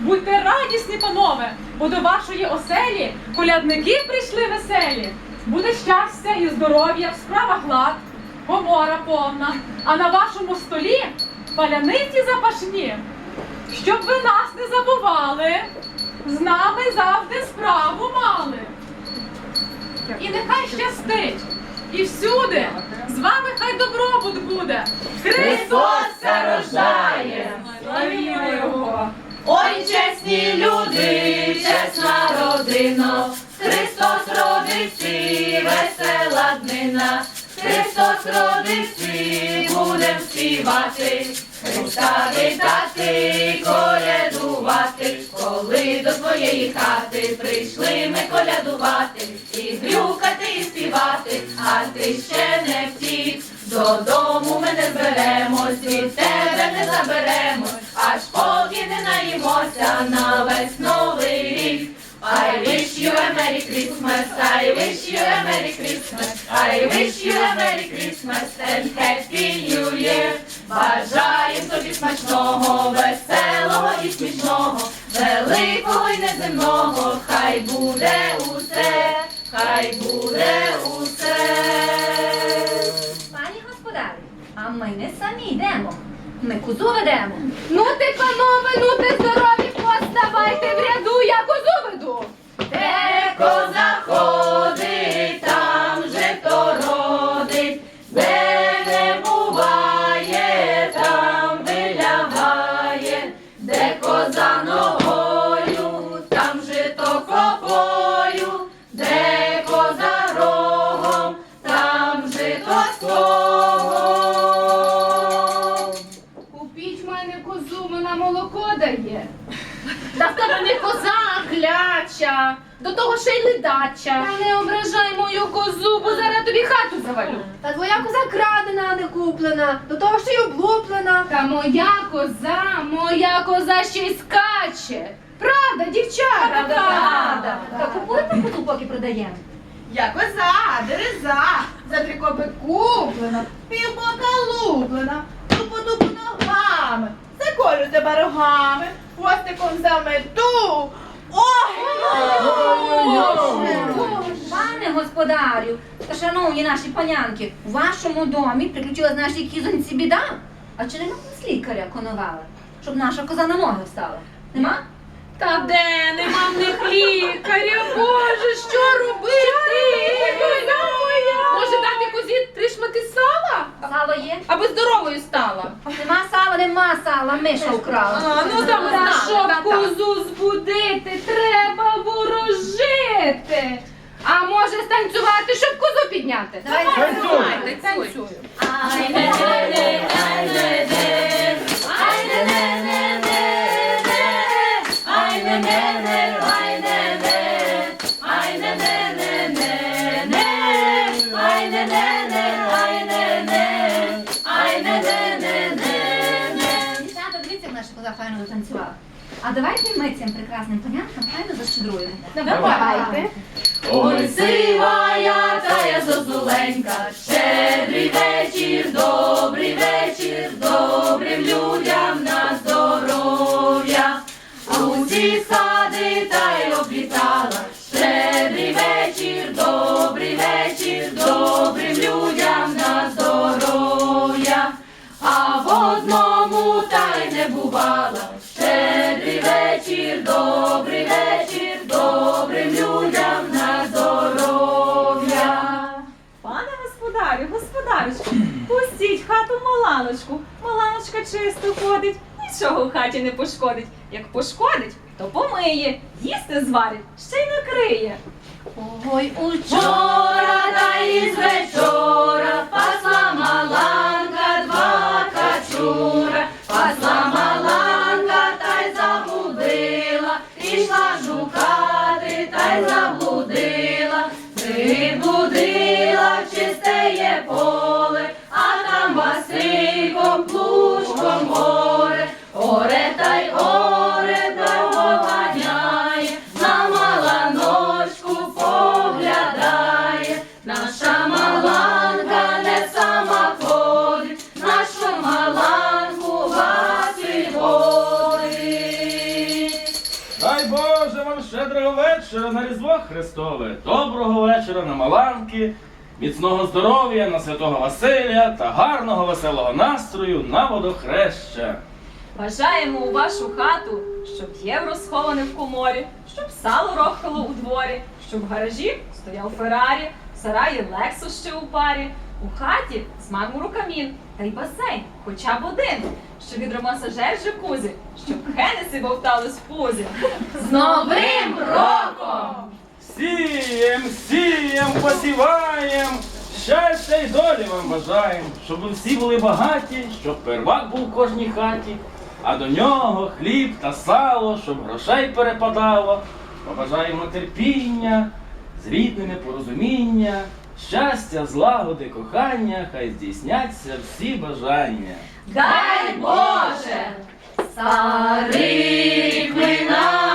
Будьте радісні, панове, бо до вашої оселі колядники прийшли веселі. Буде щастя і здоров'я, в справах лад, комора повна, а на вашому столі паляниці запашні. Щоб ви нас не забували, з нами завжди справу мали. І нехай щастить, і всюди з вами хай добробут буде. Христос рождає, Славімо Його! Ой, чесні люди, чесна родина, Христос родився, весела днина, Христос родився, будем співати, Христа вітати, колядувати, коли до твоєї хати прийшли ми колядувати, і грюкати, і співати, а ти ще не втік, додому ми не зберемось, від тебе не заберемось, аж не наїмося на весь новий рік. I wish you a Merry Christmas, I wish you a Merry Christmas, I wish you a Merry Christmas and Happy New Year. Бажаєм тобі смачного, веселого і смішного, великого й неземного, хай буде усе, хай буде усе. Пані господарі, а ми не самі йдемо. Ми козу ведемо. Ну ти, панове, ну ти здорові, поставайте в ряду, я козу веду. Де коза ходить, там же то родить, де не буває, там вилягає, де коза ногою, там же то копою, де коза рогом, там же то скогом. Купіть мене козу, вона молоко дає. Та в тебе не коза, а кляча. До того ще й ледача. Та не ображай мою козу, бо зараз тобі хату завалю. Та твоя коза крадена, а не куплена, до того ще й облуплена. Та моя коза, моя коза ще й скаче. Правда, дівчата? Правда, правда. Та купуйте козу, поки продаємо. Я коза, дереза, за три копи куплена, півбока луплена, тупо-тупо ногами, заколю тебе рогами, хвостиком замету. Пане господарю, та шановні наші панянки, у вашому домі приключилась нашій кізонці біда. А чи не нас лікаря конували, щоб наша коза на ноги встала? Нема? Та де нема в них лікаря, Боже, що робити? Може дати козі три шмати сала? Сало є? Аби здоровою стала. Нема сала, нема сала, миша украла. А, ну там Та щоб козу збудити, треба ворожити. А може станцювати, щоб козу підняти? Давай, Танцюй. танцюю. Ай не не файно. А давайте ми цим прекрасним поняткам файно защедруємо. Давайте. Ой, та я зозуленька, щедрий вечір, добрий вечір, маланочку. Маланочка чисто ходить, нічого в хаті не пошкодить. Як пошкодить, то помиє, їсти зварить, ще й накриє. Ой, учора. Та із вечора пасла маланка два качура, вечора на Різдво Христове, доброго вечора на Маланки, міцного здоров'я на святого Василя та гарного веселого настрою на водохреща. Бажаємо у вашу хату, щоб євро сховане в коморі, щоб сало рохало у дворі, щоб в гаражі стояв Феррарі, в сараї Лексус ще у парі, у хаті з мармуру камін, та й басейн, хоча б один, щоб гідромасажер джакузі, щоб Хенесі бовтались в пузі. З Новим роком! Сієм, сієм, посіваєм, щастя й долі вам бажаєм, щоб ви всі були багаті, щоб первак був в кожній хаті, а до нього хліб та сало, щоб грошей перепадало. Побажаємо терпіння, з рідними порозуміння, Щастя, злагоди, кохання, хай здійсняться всі бажання. Дай Боже! Старий минає!